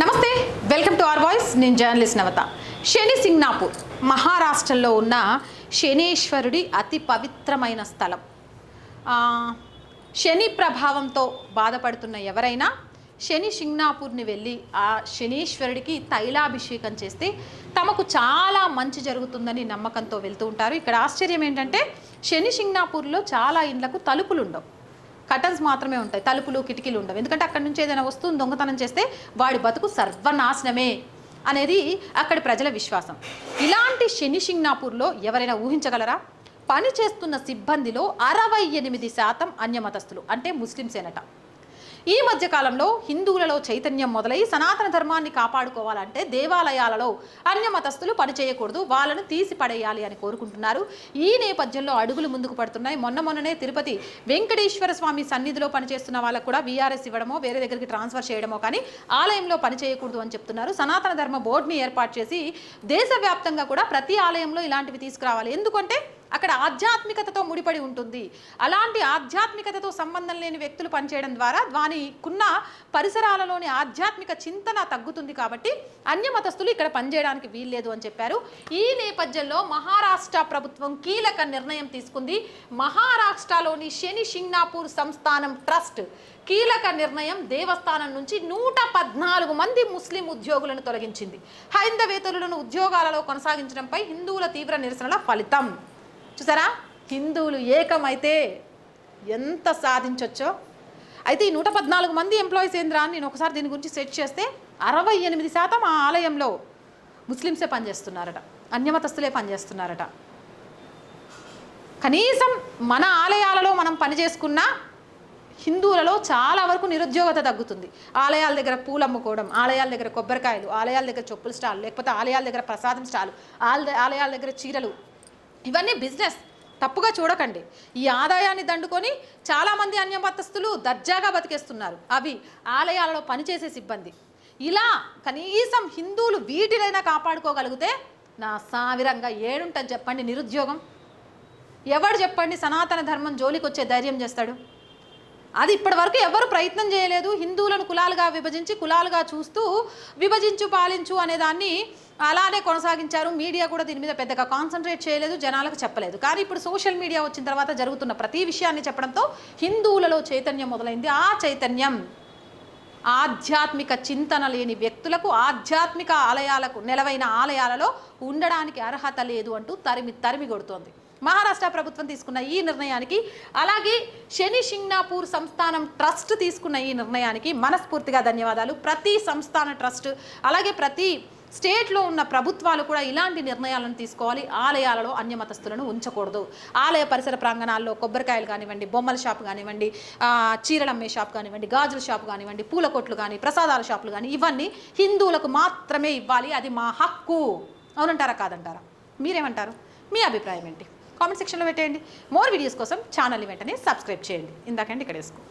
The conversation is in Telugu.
నమస్తే వెల్కమ్ టు ఆర్ వాయిస్ నేను జర్నలిస్ట్ నవత. శని సింగ్నాపూర్ మహారాష్ట్రలో ఉన్న శనీశ్వరుడి అతి పవిత్రమైన స్థలం. శని ప్రభావంతో బాధపడుతున్న ఎవరైనా శని సింగ్నాపూర్ని వెళ్ళి ఆ శనీశ్వరుడికి తైలాభిషేకం చేస్తే తమకు చాలా మంచి జరుగుతుందని నమ్మకంతో వెళ్తూ ఉంటారు. ఇక్కడ ఆశ్చర్యం ఏంటంటే శని సింగ్నాపూర్లో చాలా ఇండ్లకు తలుపులు ఉండవు కటన్స్ మాత్రమే ఉంటాయి. తలుపులు కిటికీలు ఉండవు. ఎందుకంటే అక్కడి నుంచి ఏదైనా వస్తువుని దొంగతనం చేస్తే వాడి బతుకు సర్వనాశనమే అనేది అక్కడి ప్రజల విశ్వాసం. ఇలాంటి శని సింగ్నాపూర్లో ఎవరైనా ఊహించగలరా? పని చేస్తున్న సిబ్బందిలో అరవై ఎనిమిది శాతం అన్యమతస్థులు అంటే ముస్లింసేనట ఈ మధ్యకాలంలో హిందువులలో చైతన్యం మొదలై సనాతన ధర్మాన్ని కాపాడుకోవాలంటే దేవాలయాలలో అన్య మతస్థులు పనిచేయకూడదు వాళ్ళను తీసి పడేయాలి అని కోరుకుంటున్నారు. ఈ నేపథ్యంలో అడుగులు ముందుకు పడుతున్నాయి. మొన్న మొన్ననే తిరుపతి వెంకటేశ్వర స్వామి సన్నిధిలో పనిచేస్తున్న వాళ్ళకు కూడా వీఆర్ఎస్ ఇవ్వడమో వేరే దగ్గరికి ట్రాన్స్ఫర్ చేయడమో కానీ ఆలయంలో పని చేయకూడదు అని చెప్తున్నారు. సనాతన ధర్మ బోర్డుని ఏర్పాటు చేసి దేశవ్యాప్తంగా కూడా ప్రతి ఆలయంలో ఇలాంటివి తీసుకురావాలి. ఎందుకంటే అక్కడ ఆధ్యాత్మికతతో ముడిపడి ఉంటుంది. అలాంటి ఆధ్యాత్మికతతో సంబంధం లేని వ్యక్తులు పనిచేయడం ద్వారా వానికున్న పరిసరాలలోని ఆధ్యాత్మిక చింతన తగ్గుతుంది కాబట్టి అన్య మతస్థులు ఇక్కడ పనిచేయడానికి వీల్లేదు అని చెప్పారు. ఈ నేపథ్యంలో మహారాష్ట్ర ప్రభుత్వం కీలక నిర్ణయం తీసుకుంది. మహారాష్ట్రలోని శని షింగ్నాపూర్ సంస్థానం ట్రస్ట్ కీలక నిర్ణయం దేవస్థానం నుంచి నూట పద్నాలుగు మంది ముస్లిం ఉద్యోగులను తొలగించింది. హైందవేతరులను ఉద్యోగాలలో కొనసాగించడంపై హిందువుల తీవ్ర నిరసనల ఫలితం. చూసారా? హిందువులు ఏకమైతే ఎంత సాధించవచ్చో అయితే ఈ నూట పద్నాలుగు మంది ఎంప్లాయీస్ ఏంద్రా అని నేను ఒకసారి దీని గురించి సెట్ చేస్తే అరవై ఎనిమిది శాతం ఆ ఆలయంలో ముస్లిమ్సే పనిచేస్తున్నారట. అన్యమతస్తులే పనిచేస్తున్నారట. కనీసం మన ఆలయాలలో మనం పని చేసుకున్న హిందువులలో చాలా వరకు నిరుద్యోగత తగ్గుతుంది. ఆలయాల దగ్గర పూలు అమ్ముకోవడం ఆలయాల దగ్గర కొబ్బరికాయలు ఆలయాల దగ్గర చెప్పుల స్టాల్ లేకపోతే ఆలయాల దగ్గర ప్రసాదం స్టాల్ ఆలయాల దగ్గర చీరలు ఇవన్నీ బిజినెస్. తప్పుగా చూడకండి. ఈ ఆదాయాన్ని దండుకొని చాలామంది అన్యమతస్థులు దర్జాగా బతికేస్తున్నారు. అవి ఆలయాలలో పనిచేసే సిబ్బంది. ఇలా కనీసం హిందువులు వీటినైనా కాపాడుకోగలిగితే నా సావిరంగా ఏడుంటుంది చెప్పండి నిరుద్యోగం. ఎవడు చెప్పండి సనాతన ధర్మం జోలికి వచ్చే ధైర్యం చేస్తాడు? అది ఇప్పటి వరకు ఎవరు ప్రయత్నం చేయలేదు. హిందువులను కులాలుగా విభజించి కులాలుగా చూస్తూ విభజించు పాలించు అనే దాన్ని అలానే కొనసాగించారు. మీడియా కూడా దీని మీద పెద్దగా కాన్సన్ట్రేట్ చేయలేదు జనాలకు చెప్పలేదు. కానీ ఇప్పుడు సోషల్ మీడియా వచ్చిన తర్వాత జరుగుతున్న ప్రతి విషయాన్ని చెప్పడంతో హిందువులలో చైతన్యం మొదలైంది. ఆ చైతన్యం ఆధ్యాత్మిక చింతన లేని వ్యక్తులకు ఆధ్యాత్మిక ఆలయాలకు నెలవైన ఆలయాలలో ఉండడానికి అర్హత లేదు అంటూ తరిమి తరిమి కొడుతోంది. మహారాష్ట్ర ప్రభుత్వం తీసుకున్న ఈ నిర్ణయానికి అలాగే శని షింగ్నాపూర్ సంస్థానం ట్రస్ట్ తీసుకున్న ఈ నిర్ణయానికి మనస్ఫూర్తిగా ధన్యవాదాలు. ప్రతి సంస్థాన ట్రస్ట్ అలాగే ప్రతి స్టేట్లో ఉన్న ప్రభుత్వాలు కూడా ఇలాంటి నిర్ణయాలను తీసుకోవాలి. ఆలయాలలో అన్యమతస్తులను ఉంచకూడదు. ఆలయ పరిసర ప్రాంగణాల్లో కొబ్బరికాయలు కానివ్వండి బొమ్మల షాప్ కానివ్వండి చీరలమ్మే షాప్ కానివ్వండి గాజుల షాప్ కానివ్వండి పూల కొట్లు కానీ ప్రసాదాల షాపులు కానీ ఇవన్నీ హిందువులకు మాత్రమే ఇవ్వాలి. అది మా హక్కు. అవునంటారా? కాదంటారా? మీరేమంటారు? మీ అభిప్రాయం ఏంటి? కామెంట్ సెక్షన్లో పెట్టేయండి. మోర్ వీడియోస్ కోసం ఛానల్ వెంటనే సబ్స్క్రైబ్ చేయండి. ఇందాకండి ఇక్కడ వేసుకో